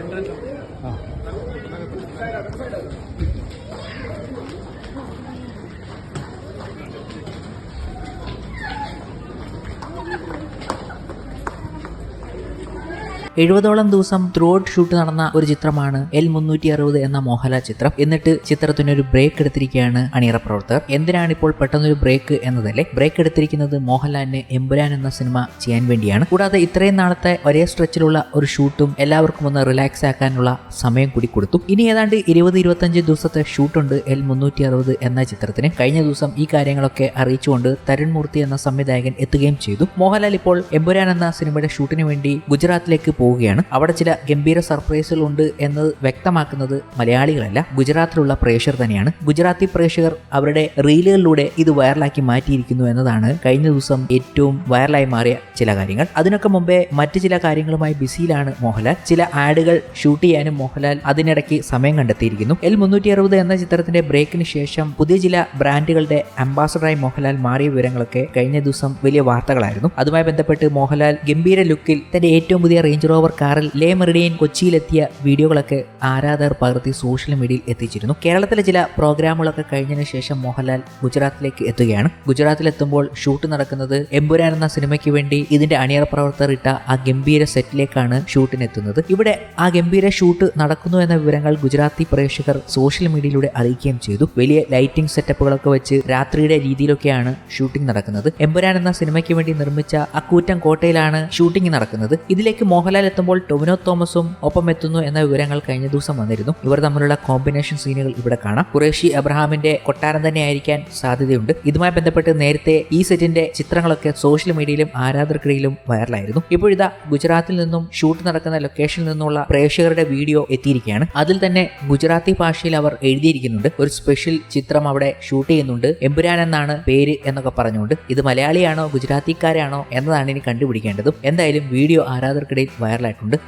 Generation എഴുപതോളം ദിവസം through out shoot നടന്ന ഒരു ചിത്രമാണ് എൽ മുന്നൂറ്റി അറുപത് എന്ന മോഹൻലാൽ ചിത്രം. എന്നിട്ട് ചിത്രത്തിന് ഒരു ബ്രേക്ക് എടുത്തിരിക്കുകയാണ് അണിയറ പ്രവർത്തകർ. എന്തിനാണ് ഇപ്പോൾ പെട്ടെന്നൊരു ബ്രേക്ക് എന്നതല്ലേ? ബ്രേക്ക് എടുത്തിരിക്കുന്നത് മോഹൻലാലിന് എമ്പുരാൻ എന്ന സിനിമ ചെയ്യാൻ വേണ്ടിയാണ്. കൂടാതെ ഇത്രയും നാളത്തെ ഒരേ സ്ട്രെച്ചിലുള്ള ഒരു ഷൂട്ടും എല്ലാവർക്കും ഒന്ന് റിലാക്സ് ആക്കാനുള്ള സമയം കൂടി കൊടുത്തു. ഇനി ഏതാണ്ട് ഇരുപത് ഇരുപത്തഞ്ച് ദിവസത്തെ ഷൂട്ടുണ്ട് എൽ മുന്നൂറ്റി അറുപത് എന്ന ചിത്രത്തിന്. കഴിഞ്ഞ ദിവസം ഈ കാര്യങ്ങളൊക്കെ അറിയിച്ചുകൊണ്ട് തരുൺ മൂർത്തി എന്ന സംവിധായകൻ എത്തുകയും ചെയ്തു. മോഹൻലാൽ ഇപ്പോൾ എമ്പുരാൻ എന്ന സിനിമയുടെ ഷൂട്ടിന് വേണ്ടി ഗുജറാത്തിലേക്ക് പോവുകയാണ്. അവിടെ ചില ഗംഭീര സർപ്രൈസുകൾ ഉണ്ട് എന്നത് വ്യക്തമാക്കുന്നത് മലയാളികളല്ല ഗുജറാത്തിലുള്ള പ്രേക്ഷകർ തന്നെയാണ്. ഗുജറാത്തി പ്രേക്ഷകർ അവരുടെ റീലുകളിലൂടെ ഇത് വൈറലാക്കി മാറ്റിയിരിക്കുന്നു എന്നതാണ് കഴിഞ്ഞ ദിവസം ഏറ്റവും വൈറലായി മാറിയ ചില കാര്യങ്ങൾ. അതിനൊക്കെ മുമ്പേ മറ്റു ചില കാര്യങ്ങളുമായി ബിസിയിലാണ് മോഹൻലാൽ. ചില ആഡുകൾ ഷൂട്ട് ചെയ്യാനും മോഹൻലാൽ അതിനിടയ്ക്ക് സമയം കണ്ടെത്തിയിരിക്കുന്നു. എൽ മുന്നൂറ്റി അറുപത് എന്ന ചിത്രത്തിന്റെ ബ്രേക്കിന് ശേഷം പുതിയ ചില ബ്രാൻഡുകളുടെ അംബാസഡറായി മോഹൻലാൽ മാറിയ വിവരങ്ങളൊക്കെ കഴിഞ്ഞ ദിവസം വലിയ വാർത്തകളായിരുന്നു. അതുമായി ബന്ധപ്പെട്ട് മോഹൻലാൽ ഗംഭീര ലുക്കിൽ തന്റെ ഏറ്റവും പുതിയ റേഞ്ച് റോവർ കാറിൽ ലേ മെറിഡിയൻ കൊച്ചിയിലെത്തിയ വീഡിയോകളൊക്കെ ആരാധകർ പകർത്തി സോഷ്യൽ മീഡിയയിൽ എത്തിച്ചിരുന്നു. കേരളത്തിലെ ചില പ്രോഗ്രാമുകളൊക്കെ കഴിഞ്ഞതിന് ശേഷം മോഹൻലാൽ ഗുജറാത്തിലേക്ക് എത്തുകയാണ്. ഗുജറാത്തിലെത്തുമ്പോൾ ഷൂട്ട് നടക്കുന്നത് എമ്പുരാൻ എന്ന സിനിമയ്ക്ക് വേണ്ടി ഇതിന്റെ അണിയറ പ്രവർത്തകർ ഇട്ട ആ ഗംഭീര സെറ്റിലേക്കാണ് ഷൂട്ടിനെത്തുന്നത് ഇവിടെ ആ ഗംഭീര ഷൂട്ട് നടക്കുന്നു എന്ന വിവരങ്ങൾ ഗുജറാത്തി പ്രേക്ഷകർ സോഷ്യൽ മീഡിയയിലൂടെ അറിയിക്കുകയും ചെയ്തു. വലിയ ലൈറ്റിംഗ് സെറ്റപ്പുകളൊക്കെ വെച്ച് രാത്രിയുടെ രീതിയിലൊക്കെയാണ് ഷൂട്ടിംഗ് നടക്കുന്നത്. എമ്പുരാൻ എന്ന സിനിമയ്ക്ക് വേണ്ടി നിർമ്മിച്ച അക്കൂറ്റം കോട്ടയിലാണ് ഷൂട്ടിംഗ് നടക്കുന്നത്. ഇതിലേക്ക് മോഹൻലാൽ എത്തുമ്പോൾ ടൊവിനോ തോമസും ഒപ്പം എത്തുന്നു എന്ന വിവരങ്ങൾ കഴിഞ്ഞ ദിവസം വന്നിരുന്നു. ഇവർ തമ്മിലുള്ള കോമ്പിനേഷൻ സീനുകൾ ഇവിടെ കാണാം. കുറേഷി അബ്രഹാമിന്റെ കൊട്ടാരം തന്നെ ആയിരിക്കാൻ സാധ്യതയുണ്ട്. ഇതുമായി ബന്ധപ്പെട്ട് നേരത്തെ ഈ സെറ്റിന്റെ ചിത്രങ്ങളൊക്കെ സോഷ്യൽ മീഡിയയിലും ആരാധകർക്കിടയിലും വൈറലായിരുന്നു. ഇപ്പോഴിതാ ഗുജറാത്തിൽ നിന്നും ഷൂട്ട് നടക്കുന്ന ലൊക്കേഷനിൽ നിന്നുള്ള പ്രേക്ഷകരുടെ വീഡിയോ എത്തിയിരിക്കുകയാണ്. അതിൽ തന്നെ ഗുജറാത്തി ഭാഷയിൽ അവർ എഴുതിയിരിക്കുന്നുണ്ട്. ഒരു സ്പെഷ്യൽ ചിത്രം അവിടെ ഷൂട്ട് ചെയ്യുന്നുണ്ട്. എമ്പുരാൻ എന്നാണ് പേര് എന്നൊക്കെ പറഞ്ഞുകൊണ്ട് ഇത് മലയാളിയാണോ ഗുജറാത്തിക്കാരാണോ എന്നതാണ് ഇനി കണ്ടുപിടിക്കേണ്ടതും. എന്തായാലും വീഡിയോ ആരാധകർക്കിടയിൽ വൈറലായിട്ടുണ്ട്.